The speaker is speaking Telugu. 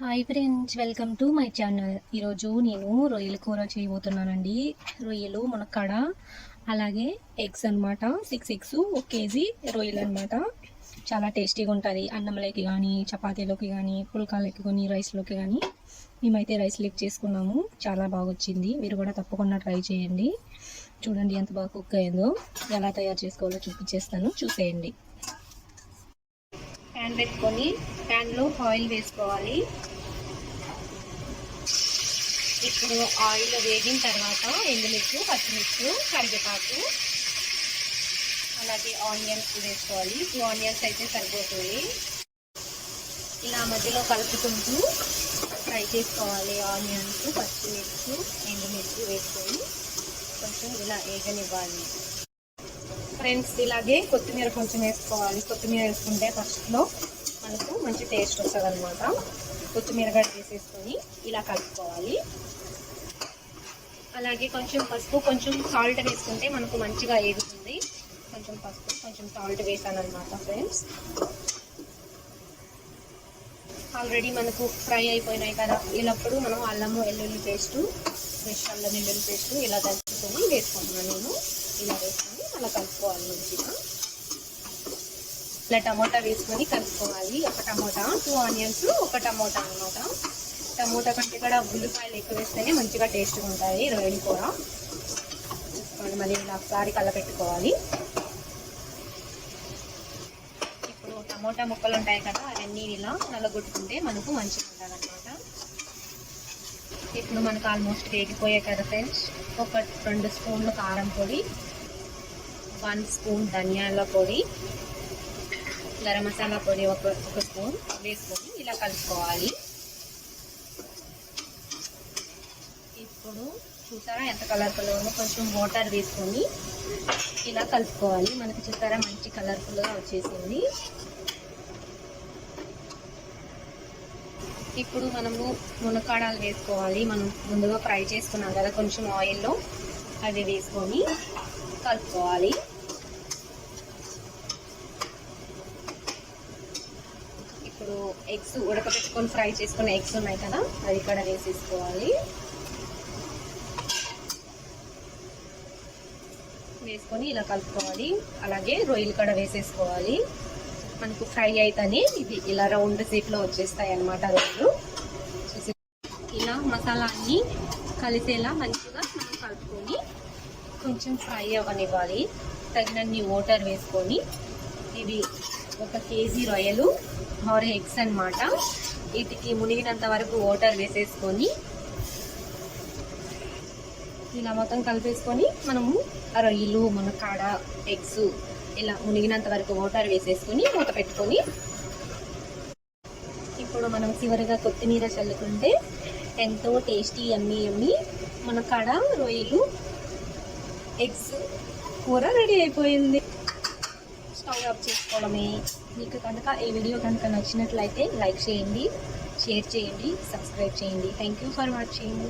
Hi friends welcome to my channel ఈరోజు నేను రొయ్యల కూర చేయబోతున్నానండి. రొయ్యలు మునక్కాడ అలాగే ఎగ్స్ అన్నమాట. సిక్స్ ఎగ్స్ ఒక కేజీ రొయ్యలు అన్నమాట. చాలా టేస్టీగా ఉంటుంది అన్నంలోకి కానీ చపాతీలోకి కానీ పుల్కాలకి కానీ రైస్లోకి కానీ మేమైతే రైస్ లిక్ చేసుకున్నాము. చాలా బాగా వచ్చింది మీరు కూడా తప్పకుండా ట్రై చేయండి. చూడండి ఎంత బాగా కుక్ అయిందో. ఎలా తయారు చేసుకోవాలో చూపించేస్తాను. చూసేయండి. హ్యాండ్ పెట్టుకొని ప్యాన్లో ఆయిల్ వేసుకోవాలి. ఇప్పుడు ఆయిల్ వేగిన తర్వాత ఎండుమిర్చి పచ్చిమిర్చి కరివేపాకు అలాగే ఆనియన్స్ వేసుకోవాలి. టూ ఆనియన్స్ అయితే సరిపోతుంది. ఇలా మధ్యలో కలుపుకుంటూ ఫ్రై చేసుకోవాలి. ఆనియన్స్ పచ్చిమిర్చి ఎండుమిర్చి వేసుకొని కొంచెం ఇలా వేగనివ్వాలి. ఫ్రెండ్స్ ఇలాగే కొత్తిమీర కొంచెం వేసుకోవాలి. కొత్తిమీర వేసుకుంటే ఫస్ట్లో మనకు మంచి టేస్ట్ వస్తుంది అనమాట కొత్తిమీర గడ్డ తీసేసుకొని ఇలా కలుపుకోవాలి. అలాగే కొంచెం పసుపు కొంచెం సాల్ట్ వేసుకుంటే మనకు మంచిగా ఏగుతుంది. కొంచెం పసుపు కొంచెం సాల్ట్ వేసాను అనమాట ఫ్రెండ్స్ ఆల్రెడీ మనకు ఫ్రై అయిపోయినాయి కదా. ఇలాప్పుడు మనం అల్లము వెల్లుల్లి పేస్టు ఫ్రెష్ అల్లం వెల్లుల్లి పేస్టు ఇలా దంచుకొని వేసుకుంటున్నాను నేను. ఇలా వేసుకొని అలా కలుపుకోవాలి మంచిగా. ఇలా టమోటా వేసుకొని కలుపుకోవాలి. ఒక టమోటా టూ ఆనియన్స్ ఒక టమోటా అనమాట టమోటా కంటే కూడా ఉల్లిపాయలు ఎక్కువ వేస్తేనే మంచిగా టేస్ట్గా ఉంటాయి రొయ్యలు కూర. మళ్ళీ ఇలా ఒకసారి కలపెట్టుకోవాలి. ఇప్పుడు టమోటా ముక్కలు ఉంటాయి కదా అవన్నీ ఇలా నల్లగొట్టుకుంటే మనకు మంచిగా ఉంటుంది అనమాట ఇప్పుడు మనకు ఆల్మోస్ట్ వేగిపోయాయి కదా ఫ్రెండ్స్ ఒక రెండు స్పూన్లు కారం పొడి వన్ స్పూన్ ధనియాల పొడి గరం మసాలా పొడి ఒక ఒక స్పూన్ వేసుకొని ఇలా కలుపుకోవాలి. ఇప్పుడు చూసారా ఎంత కలర్ఫుల్ కొంచెం వాటర్ వేసుకొని ఇలా కలుపుకోవాలి. మనకి చూసారా మంచి కలర్ఫుల్గా వచ్చేసింది. ఇప్పుడు మనము మునక్కాడలు వేసుకోవాలి. మనం ముందుగా ఫ్రై చేసుకున్నాం కదా కొంచెం ఆయిల్లో అవి వేసుకొని కలుపుకోవాలి. ఇప్పుడు ఎగ్స్ ఉడకబెట్టుకొని ఫ్రై చేసుకున్న ఎగ్స్ ఉన్నాయి కదా అవి కూడా వేసేసుకోవాలి. వేసుకొని ఇలా కలుపుకోవాలి. అలాగే రొయ్యలు కూడా వేసేసుకోవాలి. మనకు ఫ్రై అయితేనే ఇది ఇలా రౌండ్ షేప్లో వచ్చేస్తాయి అన్నమాట రొయ్యలు. చూసి ఇలా మసాలా అన్ని కలిసేలా మంచిగా మనం కలుపుకొని కొంచెం ఫ్రై అవ్వనివ్వాలి. తగినన్ని వాటర్ వేసుకొని ఇది ఒక కేజీ రొయ్యలు ఆర్ ఎగ్స్ అనమాట వీటికి మునిగినంత వరకు వాటర్ వేసేసుకొని ఇలా మొత్తం కలిపేసుకొని మనము ఆ రొయ్యలు మునకాడ ఎగ్స్ ఇలా మునిగినంత వరకు వాటర్ వేసేసుకొని మూత పెట్టుకొని ఇప్పుడు మనం చివరిగా కొత్తిమీర చల్లుకుంటే ఎంతో టేస్టీ అమ్మి అమ్మి మునకాడ రొయ్యలు ఎగ్స్ కూర రెడీ అయిపోయింది. స్టవ్ ఆఫ్ చేసుకోవడమే. మీకు కనుక ఈ వీడియో కనుక నచ్చినట్లయితే లైక్ చేయండి షేర్ చేయండి సబ్స్క్రైబ్ చేయండి. Thank you for watching